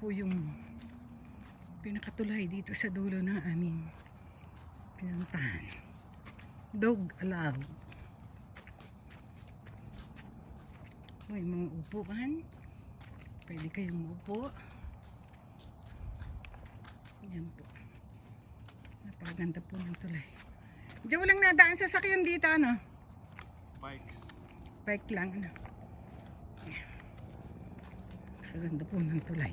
po yung pinakatulay dito sa dulo ng aming pinuntahan. Dog allowed. May mga upuan. Pwede kayong maupo. Yan po. Napakaganda po ng tulay. Diyan walang nadaan sa sakyan dito, ano? Bikes. Bike lang, ano? Napakaganda po ng tulay.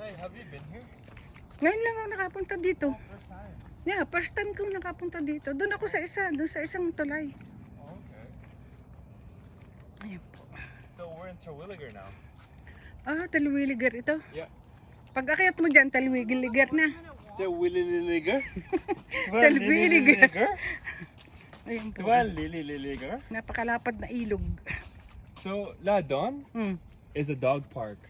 Hey, have you been here? Ngayon lang ako nakapunta dito. First time. Yeah, first time kong nakapunta dito. Doon ako sa isa, doon sa isang tulay. Oh, okay. Ayan po. So we're in Terwilliger now. Ah, talwiligar ito. Yeah. Pag akyat mo dyan, talwiligar na. Terwilliger? Terwilliger. Ayan po. Terwilliger? Napakalapad na ilog. So, La Don Hmm. is a dog park.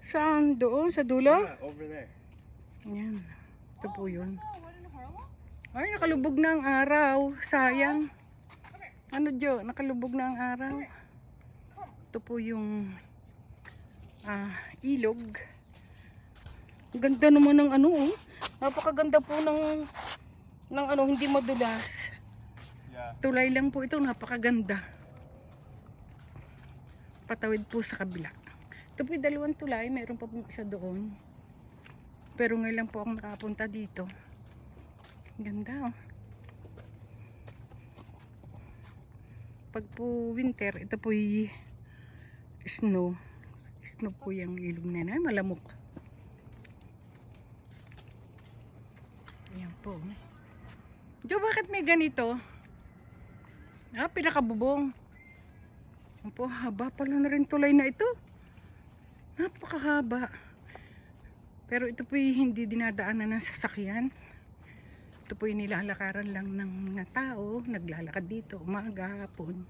Saan? Doon? Sa dulo? Yeah, over there. Ayan. Ito po yun. Ay, nakalubog na ang araw. Sayang. Ano, Jo? Nakalubog na ang araw. Ito po yung ah, ilog. Ang Ganda naman ng ano, oh. Napakaganda po ng ng ano, hindi madulas. Yeah. Tulay lang po ito, napakaganda. Patawid po sa kabila. Ito po yung dalawang tulay, mayroon pa pong isa doon. Pero ngayon lang po ako nakapunta dito. Ganda oh. Pag po winter, ito po yung snow. Snow po yung ilog na. Ay, malamok. Ayan po. Jo, bakit may ganito? Ah, pinakabubong. Ang po, haba pala na rin tulay na ito. Napakahaba. Pero ito po yung hindi dinadaanan ng sasakyan. Ito po yung nilalakaran lang ng mga tao. Naglalakad dito, umaga, hapon.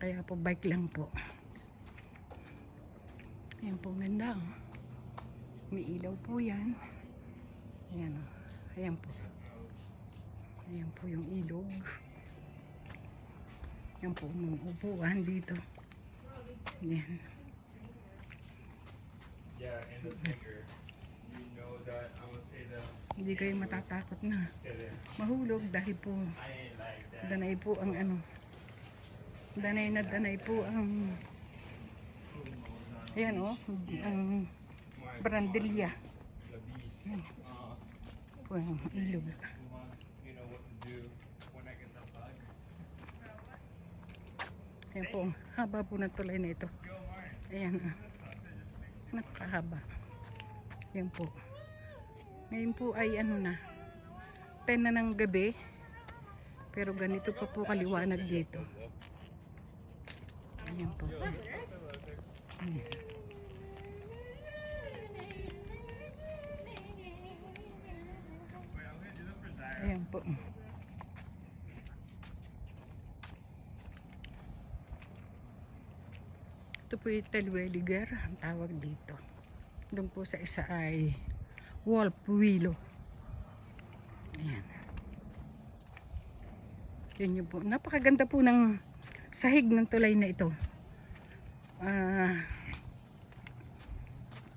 Kaya po bike lang po. Ayan po, ganda. oh. May ilaw po yan. Ayan o. Ayan po. Ayan po yung ilog. Ayan po mga upuan dito. Ayan. Yeah, and the finger. You know that I'm gonna say that. Hindi kayo matatakot na mahulog dahil po I danay po ang ano. Danay na danay po ang Ayan o, ang the beast. Hmm. Uh, Po ang ilog. I. Ayan po, haba po ng tulay na ito. Ayan ah. Napakahaba. Yan po. Ngayon po ay ano na. 10 na ng gabi. Pero ganito pa po kaliwanag dito. Ayan po. Ayan. Ayan po. Ito po yung Telweliger, ang tawag dito. Doon po sa isa ay Wolf Willow. Ayan. Yun yun po. Napakaganda po ng sahig ng tulay na ito. Ah,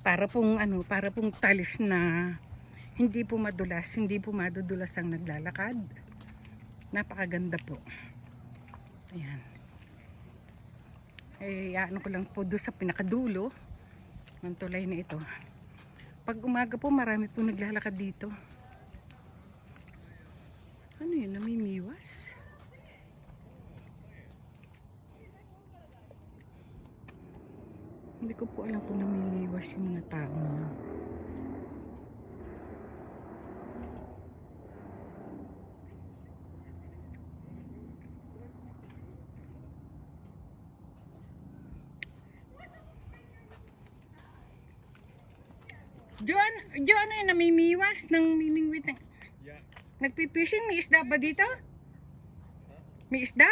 para pong ano, para pong talis na hindi po madulas, hindi po madudulas ang naglalakad. Napakaganda po. Ayan. Eh, ano ko lang po doon sa pinakadulo ng tulay na ito. Pag umaga po, marami po naglalakad dito. Ano yun, namimiwas? Hindi ko po alam kung namimiwas yung mga tao na Diyan, diyan ano yun, namimiwas ng mimingwit ng... Yeah. Nagpipishing, may isda ba dito? May isda?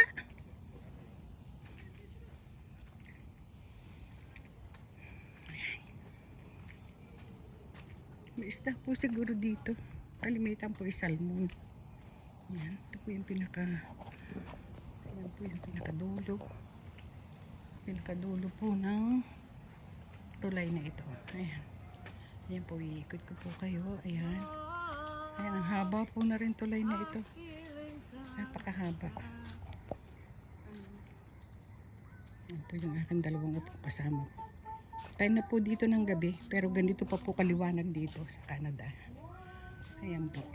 May isda po siguro dito. Kalimitan po yung salmon. Yan, ito po yung pinaka... Yan po yung pinakadulo. Pinakadulo po ng tulay na ito. Ayan. Ayan po, iikot ko po kayo. Ayan. Ayan, ang haba po na rin tulay na ito. Napakahaba. Ayan po yung aking dalawang upong kasama. Tayo na po dito ng gabi, pero ganito pa po kaliwanag dito sa Canada. Ayan po.